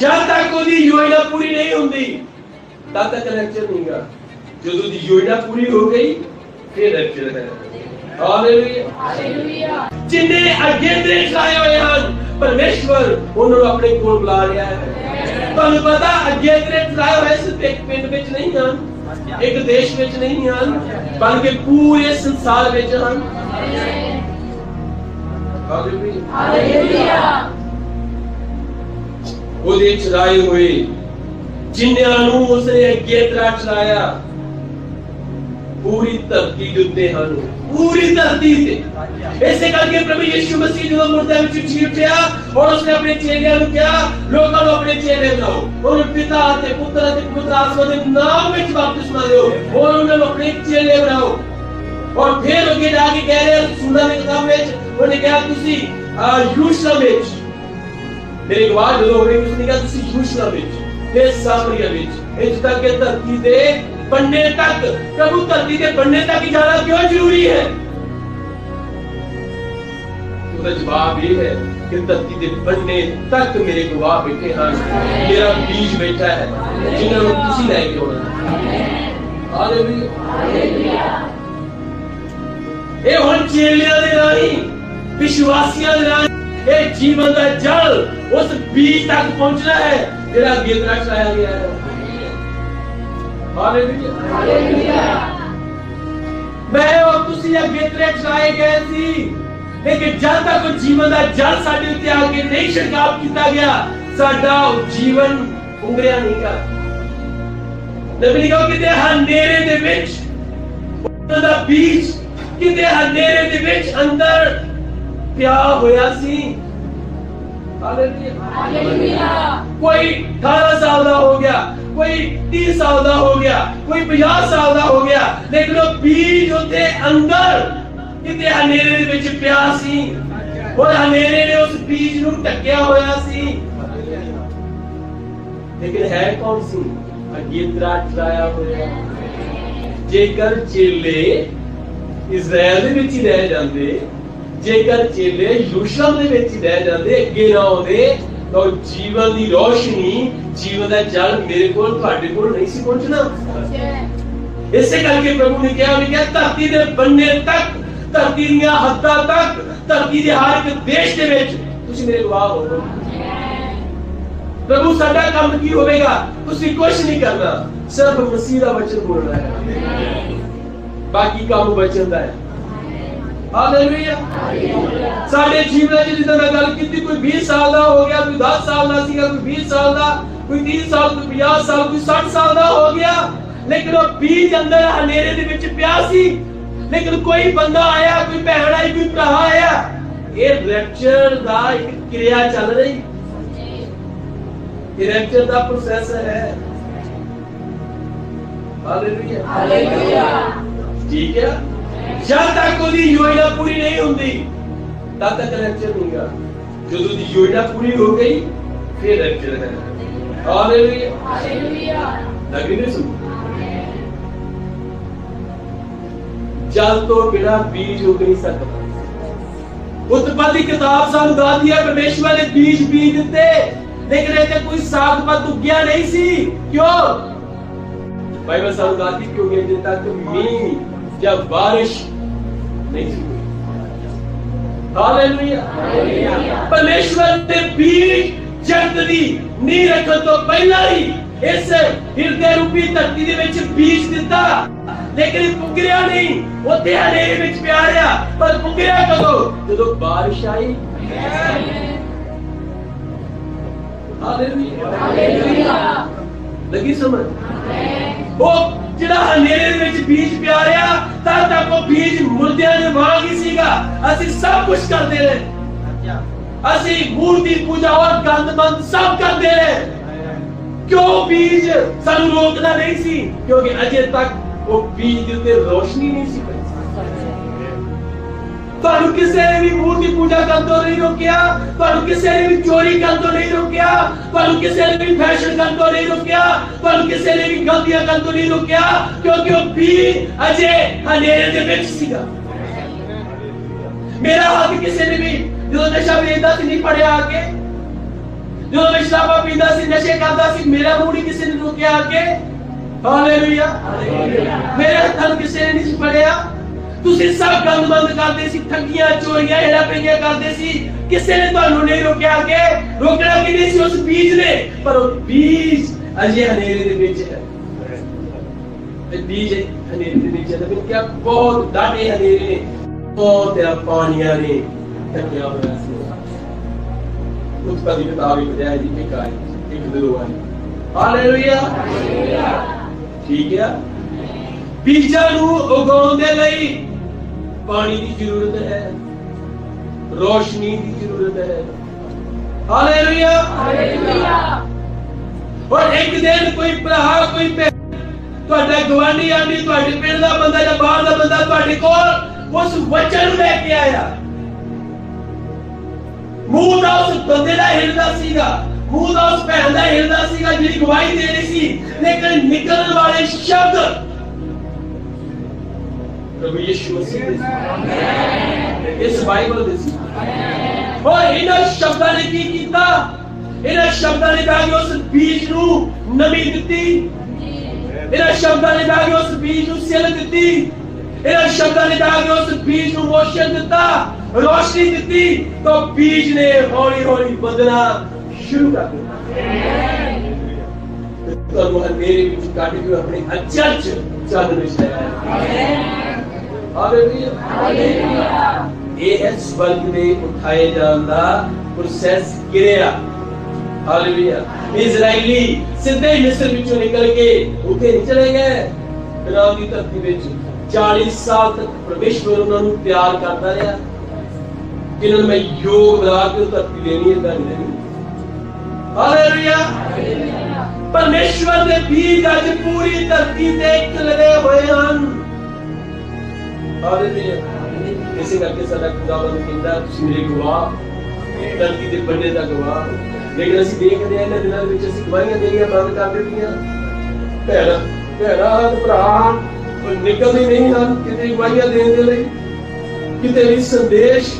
ਜਦ ਤੱਕ ਉਹਦੀ ਯੋਜਨਾ ਪੂਰੀ ਨਹੀਂ ਹੁੰਦੀ ਤਦ ਤੱਕ ਲੈਕਚਰ ਨਹੀਂਗਾ ਜਦੋਂ ਦੀ ਯੋਜਨਾ ਪੂਰੀ ਹੋ ਗਈ ਫਿਰ ਲੈਕਚਰ ਹੈ ਹਾਲੇਲੂਇਆ ਹਾਲੇਲੂਇਆ ਜਿੰਨੇ ਅੱਗੇ ਦੇ ਚਲਾਏ ਹੋਏ ਹਨ ਪਰਮੇਸ਼ਵਰ ਉਹਨਾਂ ਨੂੰ ਆਪਣੇ ਕੋਲ ਬੁਲਾ ਰਿਹਾ ਹੈ। ਤੁਹਾਨੂੰ ਪਤਾ ਅੱਗੇ ਦੇ ਚਲਾਏ ਹੋਏ ਸਿਰਫ ਇੱਕ ਪਿੰਡ ਵਿੱਚ ਨਹੀਂ ਹਨ ਇੱਕ ਦੇਸ਼ ਵਿੱਚ ਨਹੀਂ ਹਨ ਬਲਕਿ ਪੂਰੇ ਸੰਸਾਰ ਵਿੱਚ ਹਨ। ਹਾਲੇਲੂਇਆ ਹਾਲੇਲੂਇਆ ਉਹਦੇ ਚਲਾਏ ਹੋਏ ਜਿਨ੍ਹਾਂ ਨੂੰ ਉਸਨੇ ਅੱਗੇ ਤਰ੍ਹਾਂ ਚਲਾਇਆ ਪੂਰੀ ਧਰਤੀ ਦੇ ਉੱਤੇ ਹਨ। ਪੂਰੀ ਧਰਤੀ ਤੇ। ਇਸੇ ਕਰਕੇ ਪ੍ਰਭੂ ਯਿਸੂ ਮਸੀਹ ਜਦੋਂ ਮੁਰਦਿਆਂ ਵਿੱਚ ਜੀ ਉੱਠਿਆ ਔਰ ਉਸਨੇ ਆਪਣੇ ਚੇਲਿਆਂ ਨੂੰ ਕਿਹਾ ਲੋਕਾਂ ਨੂੰ ਆਪਣੇ ਚੇਲੇ ਬਣਾਓ ਔਰ ਪਿਤਾ ਤੇ ਪੁੱਤਰ ਤੇ ਪਵਿੱਤਰ ਆਤਮਾ ਦੇ ਨਾਮ ਵਿੱਚ ਬਪਤਿਸਮਾ ਦਿਓ। ਔਰ ਉਹਨਾਂ ਨੂੰ ਆਪਣੇ ਚੇਲੇ ਬਣਾਓ ਔਰ ਫਿਰ ਅੱਗੇ ਜਾ ਕੇ ਕਹਿ ਰਿਹਾ ਸੁਣਾ ਦੇ ਕਿਤਾਬ ਵਿੱਚ ਉਹਨੇ ਕਿਹਾ ਤੁਸੀਂ ਅਹ, ਵਿੱਚ ਮੇਰੇ ਗਵਾਹ ਜਦੋਂ ਹੋਵੇ ਉਸਨੇ ਕਿਹਾ ਤੁਸੀਂ ਯਰੂਸ਼ਲਮ ਵਿੱਚ ਤੇ ਸਾਮਰੀਆ ਵਿੱਚ ਇੱਥੇ ਤੱਕ ਕਿ ਧਰਤੀ ਦੇ ਬੰਨੇ ਤੱਕ ਪ੍ਰਭੂ ਧਰਤੀ ਦੇ ਬੰਨੇ ਤੱਕ ਜਾਣਾ ਕਿਉਂ ਜ਼ਰੂਰੀ ਹੈ ਉਹਦਾ ਜਵਾਬ ਇਹ ਹੈ ਕਿ ਧਰਤੀ ਦੇ ਬੰਨੇ ਤੱਕ ਮੇਰੇ ਗਵਾਹ ਬੈਠੇ ਹਨ ਮੇਰਾ ਬੀਜ ਬੈਠਾ ਹੈ ਜਿਨ੍ਹਾਂ ਨੂੰ ਤੁਸੀਂ ਲੈ ਕੇ ਆਉਣਾ ਹੈ ਹਾਲੇਲੂਇਆ ਹਾਲੇਲੂਇਆ ਇਹ ਹੁਣ ਚੇਲਿਆਂ ਦੇ ਰਾਹੀਂ ਵਿਸ਼ਵਾਸੀਆਂ ਦੇ ਰਾਹੀਂ ਇਹ ਜੀਵਨ ਦਾ ਜਲ ਉਸ ਬੀਜ ਤੱਕ ਪਹੁੰਚਣਾ ਹੈ ਜਿਹੜਾ ਅੱਗੇ ਤੱਕ ਚਲਾਇਆ ਗਿਆ ਹੈ ਹਾਲੇਲੂਇਆ ਹਾਲੇਲੂਇਆ ਮੈਂ ਉਹ ਤੁਸੀਂ ਅੱਗੇ ਤੱਕ ਚਲਾਏ ਗਏ ਸੀ ਲੇਕਿਨ ਜਦ ਤੱਕ ਉਹ ਜੀਵਨ ਦਾ ਜਲ ਸਾਡੇ ਉੱਤੇ ਆ ਕੇ ਨਹੀਂ ਛਿੜਕਾਅ ਕੀਤਾ ਗਿਆ ਸਾਡਾ ਉਹ ਜੀਵਨ ਉੰਗਰਿਆ ਨਹੀਂ ਗਾ ਨਬੀ ਨੇ ਕਿਹਾ ਕਿਤੇ ਹਨੇਰੇ ਦੇ ਵਿੱਚ ਉਹਨਾਂ ਦਾ ਬੀਜ ਕਿਤੇ ਹਨੇਰੇ ਦੇ ਵਿੱਚ ਅੰਦਰ ਪਿਆ ਹੋਇਆ ਸੀ? ਹਾਲੇਲੂਇਆ। ਕੋਈ 18 ਸਾਲ ਦਾ ਹੋ ਗਿਆ ਕੋਈ 30 ਸਾਲ ਦਾ ਹੋ ਗਿਆ ਕੋਈ 50 ਸਾਲ ਦਾ ਹੋ ਗਿਆ ਲੇਕਿਨ ਉਹ ਬੀਜ ਉੱਤੇ ਅੰਦਰ ਕਿਤੇ ਹਨੇਰੇ ਦੇ ਵਿੱਚ ਪਿਆ ਸੀ। ਔਰ ਹਨੇਰੇ ਨੇ ਉਸ ਬੀਜ ਨੂੰ ਢੱਕਿਆ ਹੋਇਆ ਸੀ। ਲੇਕਿਨ ਹੈ ਕੌਣ ਸੀ? ਅੱਗੇ ਦਰਾਜ ਲਾਇਆ ਹੋਇਆ। ਜੇਕਰ ਚੇਲੇ ਇਜ਼ਰਾਈਲ ਦੇ ਵਿੱਚ ਹੀ ਰਹਿ ਜਾਂਦੇ ਜੇਕਰ ਚੇਲੇ ਯਰੂਸ਼ਲਮ ਦੇ ਵਿੱਚ ਰਹਿ ਜਾਂਦੇ ਅੱਗੇ ਨਾ ਆਉਂਦੇ ਤਾਂ ਜੀਵਨ ਦੀ ਰੋਸ਼ਨੀ ਜੀਵਨ ਦਾ ਜਲ ਮੇਰੇ ਕੋਲ ਤੁਹਾਡੇ ਕੋਲ ਨਹੀਂ ਸੀ ਪਹੁੰਚਣਾ। ਇਸੇ ਕਰਕੇ ਪ੍ਰਭੂ ਨੇ ਕਿਹਾ ਵੀ ਕਿ ਧਰਤੀ ਦੇ ਬੰਨੇ ਤੱਕ ਧਰਤੀ ਦੀਆਂ ਹੱਦਾਂ ਤੱਕ ਧਰਤੀ ਦੇ ਹਰ ਇੱਕ ਦੇਸ਼ ਦੇ ਵਿੱਚ ਤੁਸੀਂ ਮੇਰੇ ਗਵਾਹ ਹੋ ਪ੍ਰਭੂ ਸਾਡਾ ਕੰਮ ਕੀ ਹੋਵੇਗਾ? ਤੁਸੀਂ ਕੁਝ ਨਹੀਂ ਕਰਨਾ। ਸਿਰਫ ਮਸੀਹ ਦਾ ਵਚਨ ਬੋਲਣਾ ਹੈ। ਬਾਕੀ ਕੰਮ ਬਚਨ ਦਾ ਹੈ। ਹਾਲੇਲੂਇਆ ਸਾਡੇ ਜੀਵਨ ਵਿੱਚ ਜਿੱਦਾਂ ਮੈਂ ਗੱਲ ਕੀਤੀ ਕੋਈ 20 ਸਾਲ ਦਾ ਹੋ ਗਿਆ ਕੋਈ 10 ਸਾਲ ਦਾ ਸੀਗਾ ਕੋਈ 20 ਸਾਲ ਦਾ ਕੋਈ 30 ਸਾਲ ਕੋਈ 50 ਸਾਲ ਕੋਈ 60 ਸਾਲ ਦਾ ਹੋ ਗਿਆ। ਲੇਕਿਨ ਉਹ ਬੀਜ ਅੰਦਰ ਹਨੇਰੇ ਦੇ ਵਿੱਚ ਪਿਆ ਸੀ। ਲੇਕਿਨ ਕੋਈ ਬੰਦਾ ਆਇਆ ਕੋਈ ਭੈਣ ਆਈ ਕੋਈ ਭਰਾ ਆਇਆ। ਇਹ ਰੈਪਚਰ ਦਾ ਇੱਕ ਕਿਰਿਆ ਚੱਲ ਰਹੀ। ਇਹ ਦਾ ਪ੍ਰੋਸੈਸ ਹੈ। ਹਾਲੇਲੂਇਆ ਹਾਲੇਲੂਇਆ ਠੀਕ ਹੈ। ਜਦ ਤੱਕ ਉਹਦੀ ਯੋਜਨਾ ਪੂਰੀ ਨਹੀਂ ਹੁੰਦੀ ਤਦ ਤੱਕ ਲੈਕਚਰ ਨਹੀਂਗਾ ਜਦੋਂ ਦੀ ਯੋਜਨਾ ਪੂਰੀ ਹੋ ਗਈ ਫਿਰ ਲੈਕਚਰ ਹੈ। ਹਾਲੇਲੂਇਆ ਹਾਲੇਲੂਇਆ ਲੱਗੀ ਨਹੀਂ ਸੁਣ? ਜਲ ਤੋਂ ਬਿਨਾ ਬੀਜ ਉਗ ਨਹੀਂ ਸਕਦਾ। ਉਤਪਤੀ ਕਿਤਾਬ ਸਾਨੂੰ ਦੱਸਦੀ ਹੈ ਪਰਮੇਸ਼ਵਰ ਨੇ ਬੀਜ ਬੀਜ ਦਿੱਤੇ। ਲੇਕਿਨ ਇਹ ਤੇ ਕੋਈ ਸਾਗ ਪਤ ਉੱਗਿਆ ਨਹੀਂ ਸੀ। ਕਿਉਂ? ਬਾਈਬਲ ਸਾਨੂੰ ਦੱਸਦੀ ਕਿਉਂਕਿ ਅਜੇ ਤੱਕ ਮੀਂਹ ਬਾਰਿਸ਼ ਨਹੀਂ ਸੀ ਹੋਈ। ਹਾਲੇਲੂਇਆ ਪਰਮੇਸ਼ਵਰ ਨੇ ਬੀਜ ਜਗਤ ਦੀ ਨੀਂਹ ਰੱਖਣ ਤੋਂ ਪਹਿਲਾਂ ਹੀ ਇਸ ਹਿਰਦੇ ਰੂਪੀ ਧਰਤੀ ਦੇ ਵਿੱਚ ਬੀਜ ਦਿੱਤਾ। ਲੇਕਿਨ ਪੁੱਗਰਿਆ ਨਹੀਂ। ਉੱਥੇ ਹਨੇਰੇ ਵਿੱਚ ਪਿਆ ਰਿਹਾ। ਪਰ ਪੁੱਗਰਿਆ ਕਦੋਂ? ਜਦੋਂ ਬਾਰਿਸ਼ ਆਈ। ਹਾਲੇਲੂਇਆ ਹਾਲੇਲੂਇਆ ਲੱਗੀ ਸਮਝ? ਉਹ ਜਿਹੜਾ ਹਨੇਰੇ ਦੇ ਵਿੱਚ ਬੀਜ ਪਿਆ ਰਿਹਾ ਤਦ ਤੱਕ ਉਹ ਬੀਜ ਮੁਰਦਿਆਂ ਦੇ ਵਾਂਗ ਹੀ ਸੀਗਾ। ਅਸੀਂ ਸਭ ਕੁਝ ਕਰਦੇ ਰਹੇ। ਅਸੀਂ ਮੂਰਤੀ ਪੂਜਾ ਔਰ ਗੰਦਮੰਦ ਸਭ ਕਰਦੇ ਰਹੇ। ਕਿਉਂ ਬੀਜ ਸਾਨੂੰ ਰੋਕਦਾ ਨਹੀਂ ਸੀ? ਕਿਉਂਕਿ ਅਜੇ ਤੱਕ ਉਹ ਬੀਜ ਦੇ ਉੱਤੇ ਰੋਸ਼ਨੀ ਨਹੀਂ ਸੀ। ਤੁਹਾਨੂੰ ਕਿਸੇ ਨੇ ਵੀ ਮੂਰਤੀ ਪੂਜਾ ਕਰਨ ਤੋਂ ਨਹੀਂ ਰੋਕਿਆ, ਤੁਹਾਨੂੰ ਕਿਸੇ ਨੇ ਵੀ ਚੋਰੀ ਕਰਨ ਤੋਂ ਨਹੀਂ ਰੋਕਿਆ, ਤੁਹਾਨੂੰ ਕਿਸੇ ਨੇ ਵੀ ਫੈਸ਼ਨ ਕਰਨ ਤੋਂ ਨਹੀਂ ਰੋਕਿਆ, ਤੁਹਾਨੂੰ ਕਿਸੇ ਨੇ ਵੀ ਗਲਤੀਆਂ ਕਰਨ ਤੋਂ ਨਹੀਂ ਰੋਕਿਆ, ਕਿਉਂਕਿ ਉਹ ਵੀ ਅਜੇ ਹਨੇਰੇ ਦੇ ਵਿੱਚ ਸੀਗਾ। ਮੇਰਾ ਹੱਥ ਕਿਸੇ ਨੇ ਵੀ ਜਦੋਂ ਨਸ਼ਾ ਵੇਚਦਾ ਸੀ ਨਹੀਂ ਪੜਿਆ ਆ ਕੇ ਜਦੋਂ ਮੈਂ ਸ਼ਰਾਬਾ ਪੀਂਦਾ ਸੀ, ਨਸ਼ੇ ਕਰਦਾ ਸੀ, ਮੇਰਾ ਮੂੰਹ ਨਹੀਂ ਕਿਸੇ ਨੇ ਰੋਕਿਆ ਅੱਗੇ। ਹਾਲੇਲੂਇਆ ਮੇਰੇ ਹੱਥਾਂ ਕਿਸੇ ਨੇ ਨਹੀਂ ਸੀ ਫੜਿਆ। ਤੁਸੀਂ ਸਭ ਗੰਦਮੰਦ ਕਰਦੇ ਸੀ ਠੱਗੀਆਂ ਚੋਰੀਆਂ ਹੇਰਾ ਪਈਆਂ ਕਰਦੇ ਸੀ। ਕਿਸੇ ਨੇ ਤੁਹਾਨੂੰ ਨਹੀਂ ਰੋਕਿਆ ਅੱਗੇ। ਰੋਕਣਾ ਕਿ ਨਹੀਂ ਸੀ? ਉਸ ਬੀਜ ਨੇ। ਪਰ ਉਹ ਬੀਜ ਅਜੇ ਹਨੇਰੇ ਦੇ ਵਿੱਚ ਹੈ। ਬੀਜ ਹਨੇਰੇ ਦੇ ਵਿੱਚ ਹੈ। ਤੇ ਕਿਹਾ ਬਹੁਤ ਡਾਢੇ ਹਨੇਰੇ ਨੇ। ਬਹੁਤ ਪਾਣੀਆਂ ਨੇ। ਠੱਗਿਆ ਹੋਇਆ ਸੀ। ਉਸ ਦਾ ਵੀ ਕਿਤਾਬ ਹੀ ਪੜਿਆ ਜੀ ਇੱਕ ਆਈ ਇੱਕ ਦੋ ਆਈ ਹਾਲੇਲੂਇਆ। ਠੀਕ ਹੈ ਬੀਜਾਂ ਨੂੰ ਉਗਾਉਣ ਦੇ ਲਈ ਪਾਣੀ ਦੀ ਜ਼ਰੂਰਤ ਹੈ ਰੋਸ਼ਨੀ ਦੀ ਜ਼ਰੂਰਤ ਹੈ। ਹਾਲੇਲੂਇਆ। ਹਾਲੇਲੂਇਆ। ਔਰ ਇੱਕ ਦਿਨ ਕੋਈ ਭਰਾ ਕੋਈ ਤੁਹਾਡਾ ਗਵਾਂਢੀ ਆਂਦੀ ਤੁਹਾਡੇ ਪਿੰਡ ਦਾ ਬੰਦਾ ਜਾਂ ਬਾਹਰ ਦਾ ਬੰਦਾ ਤੁਹਾਡੇ ਕੋਲ ਉਸ ਵਚਨ ਲੈ ਕੇ ਆਇਆ। ਮੂੰਹ ਦਾ ਉਸ ਬੰਦੇ ਦਾ ਹਿਰਦਾ ਸੀਗਾ ਮੂੰਹ ਦਾ ਉਸ ਭੈਣ ਦਾ ਹਿਰਦਾ ਸੀਗਾ ਜਿਹੜੀ ਗਵਾਹੀ ਦੇ ਰਹੀ ਸੀ। ਲੇਕਿਨ ਨਿਕਲਣ ਵਾਲੇ ਸ਼ਬਦ ਪ੍ਰਭੂ ਯਿਸੂ ਮਸੀਹ ਦੇ ਸੀ ਇਸ ਬਾਈਬਲ ਦੇ ਸੀ ਔਰ ਇਹਨਾਂ ਸ਼ਬਦਾਂ ਨੇ ਕੀ ਕੀਤਾ ਇਹਨਾਂ ਸ਼ਬਦਾਂ ਨੇ ਜਾ ਕੇ ਉਸ ਬੀਜ ਨੂੰ ਨਮੀ ਦਿੱਤੀ ਇਹਨਾਂ ਸ਼ਬਦਾਂ ਨੇ ਜਾ ਕੇ ਉਸ ਬੀਜ ਨੂੰ ਸਿਲ ਦਿੱਤੀ ਇਹਨਾਂ ਸ਼ਬਦਾਂ ਨੇ ਜਾ ਕੇ ਉਸ ਬੀਜ ਨੂੰ ਮੋਸ਼ਨ ਦਿੱਤਾ ਰੋਸ਼ਨੀ ਦਿੱਤੀ ਤਾਂ ਬੀਜ ਨੇ ਹੌਲੀ ਹੌਲੀ ਵਧਣਾ ਸ਼ੁਰੂ ਕਰ ਦਿੱਤਾ ਤੁਹਾਨੂੰ ਹਨੇਰੇ ਵਿੱਚ ਕੱਢ ਕੇ ਆਪਣੇ ਅਚਲ ਚ ਚਾਨਣ ਵਿੱਚ ਲੈ ਆਇਆ ਹਾਲੇਲੂਇਆ ਹਾਲੇਲੂਇਆ ਇਹ ਹੈ ਸਵਰਗ ਦੇ ਉਠਾਏ ਜਾਣ ਦਾ ਪ੍ਰੋਸੈਸ ਕਿਰਿਆ ਹਾਲੇਲੂਇਆ ਇਜ਼ਰਾਈਲੀ ਸਿੱਧੇ ਹੀ ਮਿਸਰ ਵਿੱਚੋਂ ਨਿਕਲ ਕੇ ਉੱਥੇ ਨਹੀਂ ਚਲੇ ਗਏ ਫਿਰੌਨ ਦੀ ਧਰਤੀ ਵਿੱਚ 40 ਸਾਲ ਤੱਕ ਪਰਮੇਸ਼ਵਰ ਉਹਨਾਂ ਨੂੰ ਪਿਆਰ ਕਰਦਾ ਰਿਹਾ ਜਿਨ੍ਹਾਂ ਨੂੰ ਮੈਂ ਯੋਗ ਬਣਾ ਕੇ ਉਹ ਧਰਤੀ ਦੇਣੀ ਹੈ ਤਾਂ ਨਹੀਂ ਹਾਲੇਲੂਇਆ ਪਰਮੇਸ਼ਵਰ ਦੇ ਬੀਜ ਅੱਜ ਪੂਰੀ ਧਰਤੀ ਤੇ ਖਿਲਰੇ ਹੋਏ ਹਨ ਹਾਲੇਲੂਇਆ ਇਸੇ ਕਰਕੇ ਸਾਡਾ ਖੁਦਾਵੰਦ ਕਹਿੰਦਾ ਤੁਸੀਂ ਮੇਰੇ ਗਵਾਹ ਧਰਤੀ ਦੇ ਬੰਦੇ ਦਾ ਗਵਾਹ ਲੇਕਿਨ ਅਸੀਂ ਦੇਖਦੇ ਹਾਂ ਇਹਨਾਂ ਦਿਨਾਂ ਵਿੱਚ ਅਸੀਂ ਗਵਾਹੀਆਂ ਦੇਣੀਆਂ ਬੰਦ ਕਰ ਦਿੱਤੀਆਂ। ਭੈਣਾ ਭੈਣਾ ਤੇ ਭਰਾ ਉਹ ਨਿਕਲਦੇ ਨਹੀਂ ਹਨ ਕਿਤੇ ਗਵਾਹੀਆਂ ਦੇਣ ਦੇ ਲਈ। ਕਿਤੇ ਵੀ ਸੰਦੇਸ਼